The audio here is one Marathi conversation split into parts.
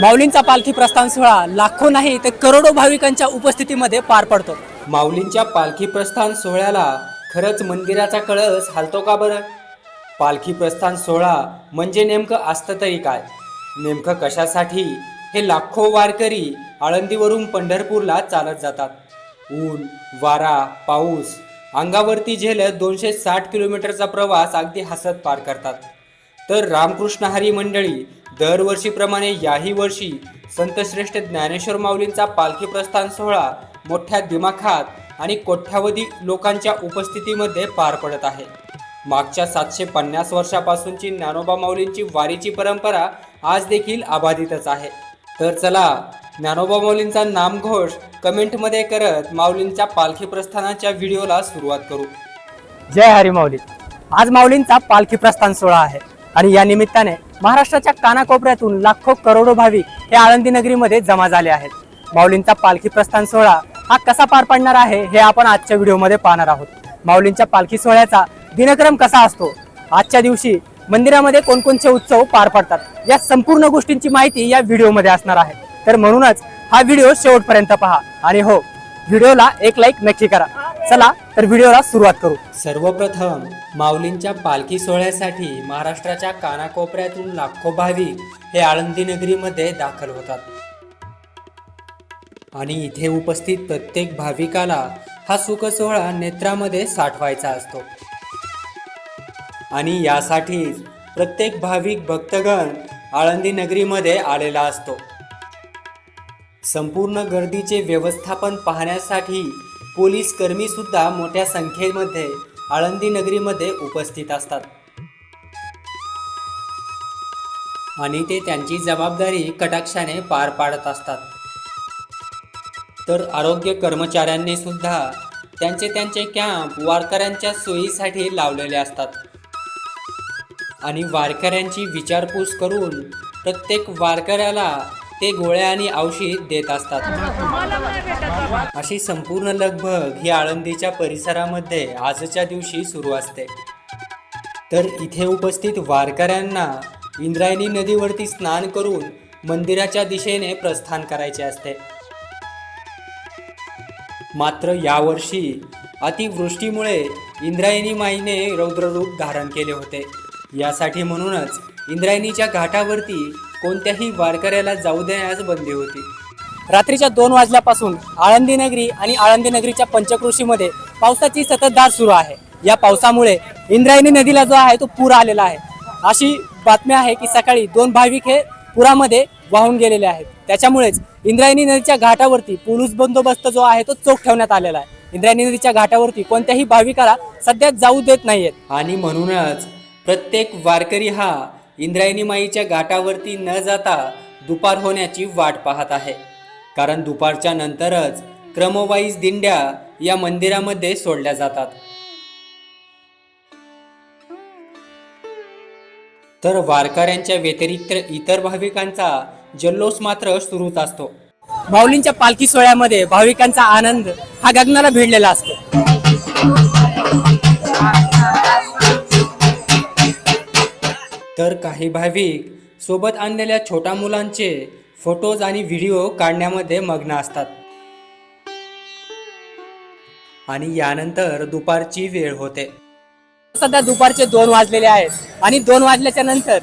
माऊलींचा पालखी प्रस्थान सोहळा लाखो नाही तर करोडो भाविकांच्या उपस्थितीमध्ये पार पडतो. माऊलींच्या पालखी प्रस्थान सोहळ्याला खरंच मंदिराचा कळस हालतो का बरं? पालखी प्रस्थान सोहळा म्हणजे नेमकं असतं तरी काय? नेमकं कशासाठी? हे लाखो वारकरी आळंदीवरून पंढरपूरला चालत जातात. ऊन वारा पाऊस अंगावरती झेलत दोनशे साठ किलोमीटरचा प्रवास अगदी हसत पार करतात. तर रामकृष्ण हरी मंडळी दरवर्षीप्रमाणे याही वर्षी संतश्रेष्ठ ज्ञानेश्वर माऊलींचा पालखी प्रस्थान सोहळा मोठ्या दिमाखात आणि कोट्यावधी लोकांच्या उपस्थितीमध्ये पार पडत आहे. मागच्या सातशे पन्नास वर्षापासूनची ज्ञानोबा माऊलींची वारीची परंपरा आज देखील अबाधितच आहे. तर चला ज्ञानोबा माऊलींचा नामघोष कमेंटमध्ये करत माऊलींच्या पालखी प्रस्थानाच्या व्हिडिओला सुरुवात करू. जय हरी माऊली. आज माऊलींचा पालखी प्रस्थान सोहळा आहे आणि या निमित्ताने महाराष्ट्राच्या कानाकोपऱ्यातून लाखो करोडो भाविक हे आळंदी नगरीमध्ये जमा झाले आहेत. माऊलींचा पालखी प्रस्थान सोहळा हा कसा पार पडणार आहे हे आपण आजच्या व्हिडिओमध्ये पाहणार आहोत. माऊलींच्या पालखी सोहळ्याचा दिनक्रम कसा असतो? आजच्या दिवशी मंदिरामध्ये कोणकोणते उत्सव पार पडतात? या संपूर्ण गोष्टींची माहिती या व्हिडिओमध्ये असणार आहे. तर म्हणूनच हा व्हिडिओ शेवटपर्यंत पहा. आणि हो व्हिडिओला एक लाईक नक्की करा. चला तर व्हिडिओला सुरुवात करू. सर्वप्रथम माऊलींच्या पालखी सोहळ्यासाठी महाराष्ट्राच्या कानाकोपऱ्यातून लाखो भाविक हे आळंदी नगरीमध्ये दाखल होतात. आणि इथे उपस्थित प्रत्येक भाविकाला हा सुख सोहळा नेत्रामध्ये साठवायचा असतो. आणि यासाठीच प्रत्येक भाविक भक्तगण आळंदी नगरीमध्ये आलेला असतो. संपूर्ण गर्दीचे व्यवस्थापन पाहण्यासाठी पोलीस कर्मी सुद्धा मोठ्या संख्येमध्ये आळंदी नगरीमध्ये उपस्थित असतात. आणि ते त्यांची जबाबदारी कटाक्षाने पार पाडत असतात. तर आरोग्य कर्मचाऱ्यांनी सुद्धा त्यांचे त्यांचे कॅम्प वारकऱ्यांच्या सोयीसाठी लावलेले असतात. आणि वारकऱ्यांची विचारपूस करून प्रत्येक वारकऱ्याला ते गोळ्या आणि औषध देत असतात. अशी संपूर्ण लगभग ही आळंदीच्या परिसरामध्ये आजच्या दिवशी सुरू असते. तर इथे उपस्थित वारकऱ्यांना इंद्रायणी नदीवरती स्नान करून मंदिराच्या दिशेने प्रस्थान करायचे असते. मात्र यावर्षी अतिवृष्टीमुळे इंद्रायणी माईने रौद्ररूप धारण केले होते. यासाठी म्हणूनच इंद्रायणीच्या घाटावरती कोणत्याही वारकऱ्याला जाऊ देण्यास बंदी होती. रात्रीच्या दोन वाजल्यापासून आळंदी नगरी आणि आळंदी नगरीच्या पंचकृषीमध्ये पावसाची सततधार सुरू आहे. या पावसामुळे इंद्रायणी नदीला जो आहे तो पूर आलेला आहे. अशी बातमी आहे की सकाळी दोन भाविक हे पुरामध्ये वाहून गेलेले आहेत. त्याच्यामुळेच इंद्रायणी नदीच्या घाटावरती पोलीस बंदोबस्त जो आहे तो चोख ठेवण्यात आलेला आहे. इंद्रायणी नदीच्या घाटावरती कोणत्याही भाविकाला सध्या जाऊ देत नाहीयेत. आणि म्हणूनच प्रत्येक वारकरी हा इंद्रायणी माईच्या घाटावरती न जाता दुपार होण्याची वाट पाहत आहे. कारण दुपारच्या नंतरच क्रमवाईज दिंड्या या मंदिरामध्ये सोडल्या जातात. तर वारकऱ्यांच्या व्यतिरिक्त इतर भाविकांचा जल्लोष मात्र सुरूच असतो. माऊलींच्या पालखी सोहळ्यामध्ये भाविकांचा आनंद हा गगनाला भिडलेला असतो. काही भाविक सोबत आणलेल्या छोट्या मुलांचे फोटोज आणि व्हिडिओ काढण्यामध्ये मग्न असतात. आणि यानंतर दुपारची वेळ होते. सध्या दुपारचे दोन वाजलेले आहेत. आणि दोन वाजल्याच्या नंतर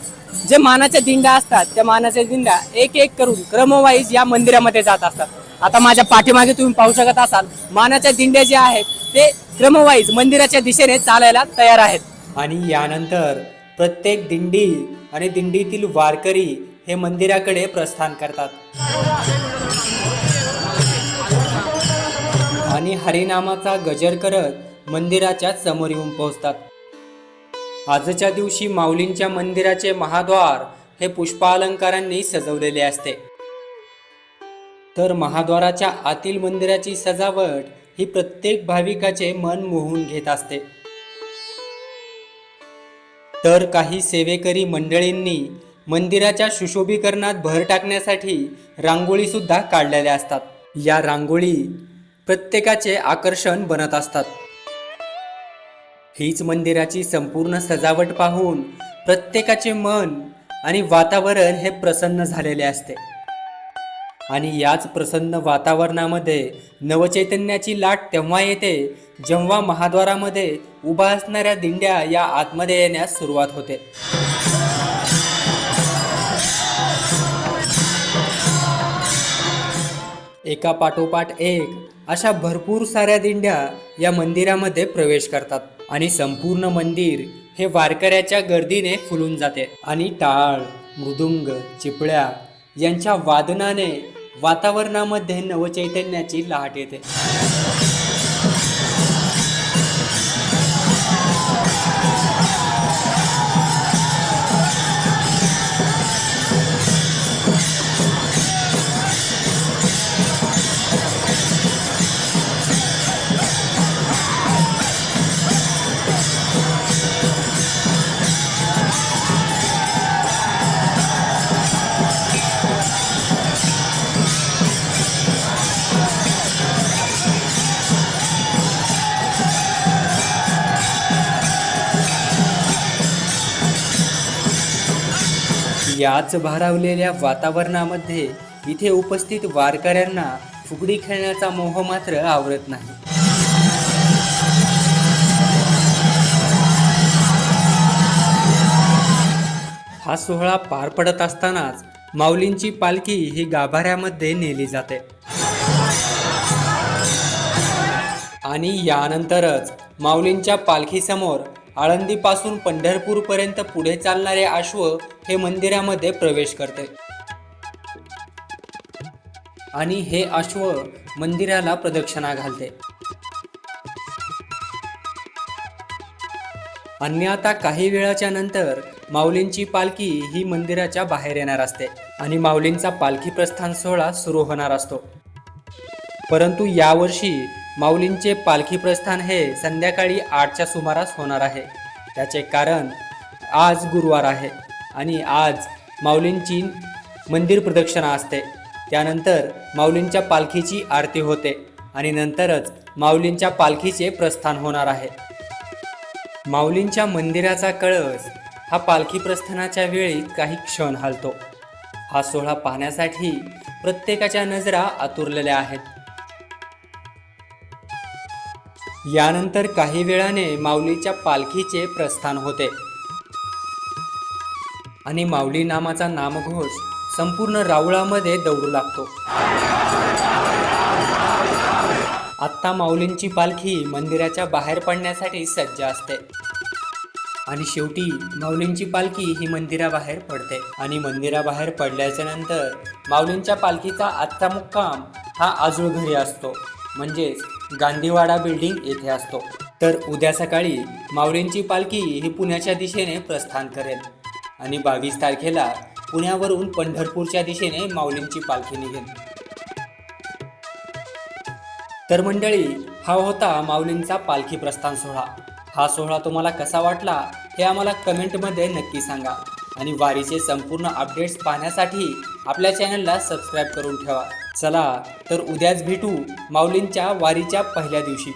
जे मानाच्या दिंड्या असतात त्या मानाच्या दिंड्या एक एक करून क्रमवाईज या मंदिरामध्ये जात असतात. आता माझ्या पाठीमागे तुम्ही पाहू शकत असाल मानाच्या दिंड्या ज्या आहेत ते क्रमवाईज मंदिराच्या दिशेने चालायला तयार आहेत. आणि यानंतर प्रत्येक दिंडी आणि दिंडीतील वारकरी हे मंदिराकडे प्रस्थान करतात. आणि हरिनामाचा गजर करत मंदिराच्या समोर येऊन पोहोचतात. आजच्या दिवशी माऊलींच्या मंदिराचे महाद्वार हे पुष्पालंकारांनी सजवलेले असते. तर महाद्वाराच्या आतील मंदिराची सजावट ही प्रत्येक भाविकाचे मन मोहून घेत असते. तर काही सेवेकरी मंडळींनी मंदिराच्या सुशोभीकरणात भर टाकण्यासाठी रांगोळी सुद्धा काढलेल्या असतात. या रांगोळी प्रत्येकाचे आकर्षण बनत असतात. हीच मंदिराची संपूर्ण सजावट पाहून प्रत्येकाचे मन आणि वातावरण हे प्रसन्न झालेले असते. आणि याच प्रसन्न वातावरणामध्ये नवचैतन्याची लाट तेव्हा येते जेव्हा महाद्वारामध्ये उभा असणाऱ्या दिंड्या या आतमध्ये येण्यास सुरुवात होते. एका पाठोपाठ एक अशा भरपूर साऱ्या दिंड्या या मंदिरामध्ये प्रवेश करतात आणि संपूर्ण मंदिर हे वारकऱ्याच्या गर्दीने फुलून जाते आणि टाळ मृदुंग चिपळ्या यांच्या वादनाने वातावरणामध्ये नवचैतन्याची लाट येते. याच भारावलेल्या वातावरणामध्ये इथे उपस्थित वारकऱ्यांना फुगडी खेळण्याचा मोह मात्र आवरत नाही. हा सोहळा पार पडत असतानाच माऊलींची पालखी ही गाभाऱ्यामध्ये नेली जाते. आणि यानंतरच माऊलींच्या पालखीसमोर आळंदीपासून पंढरपूरपर्यंत पुढे चालणारे अश्व हे मंदिरामध्ये प्रवेश करते. आणि हे अश्व मंदिराला प्रदक्षिणा घालते. आणि आता काही वेळाच्या नंतर माऊलींची पालखी ही मंदिराच्या बाहेर येणार असते आणि माऊलींचा पालखी प्रस्थान सोहळा सुरू होणार असतो. परंतु यावर्षी माऊलींचे पालखी प्रस्थान हे संध्याकाळी आठच्या सुमारास होणार आहे. त्याचे कारण आज गुरुवार आहे आणि आज माऊलींची मंदिर प्रदक्षिणा असते. त्यानंतर माऊलींच्या पालखीची आरती होते आणि नंतरच माऊलींच्या पालखीचे प्रस्थान होणार आहे. माऊलींच्या मंदिराचा कळस हा पालखी प्रस्थानाच्या वेळी काही क्षण हलतो. हा सोहळा पाहण्यासाठी प्रत्येकाच्या नजरा आतुरलेल्या आहेत. यानंतर काही वेळाने माऊलीच्या पालखीचे प्रस्थान होते. आणि माऊली नामाचा नामघोष संपूर्ण रावळामध्ये दौडू लागतो. आत्ता माऊलींची पालखी मंदिराच्या बाहेर पडण्यासाठी सज्ज असते. आणि शेवटी माऊलींची पालखी ही मंदिराबाहेर पडते. आणि मंदिराबाहेर पडल्याच्या नंतर माऊलींच्या पालखीचा आजचा मुक्काम हा आजूळ घरी असतो. म्हणजेच गांधीवाडा बिल्डिंग येथे असतो. तर उद्या सकाळी माऊलींची पालखी ही पुण्याच्या दिशेने प्रस्थान करेल. आणि बावीस तारखेला पुण्यावरून पंढरपूरच्या दिशेने माऊलींची पालखी निघेल. तर मंडळी हा होता माऊलींचा पालखी प्रस्थान सोहळा. हा सोहळा तुम्हाला कसा वाटला हे आम्हाला कमेंटमध्ये नक्की सांगा. आणि वारीचे संपूर्ण अपडेट्स पाहण्यासाठी आपल्या चॅनलला सबस्क्राईब करून ठेवा. चला तर उद्याच भेटू माऊलींच्या वारीच्या पहिल्या दिवशी.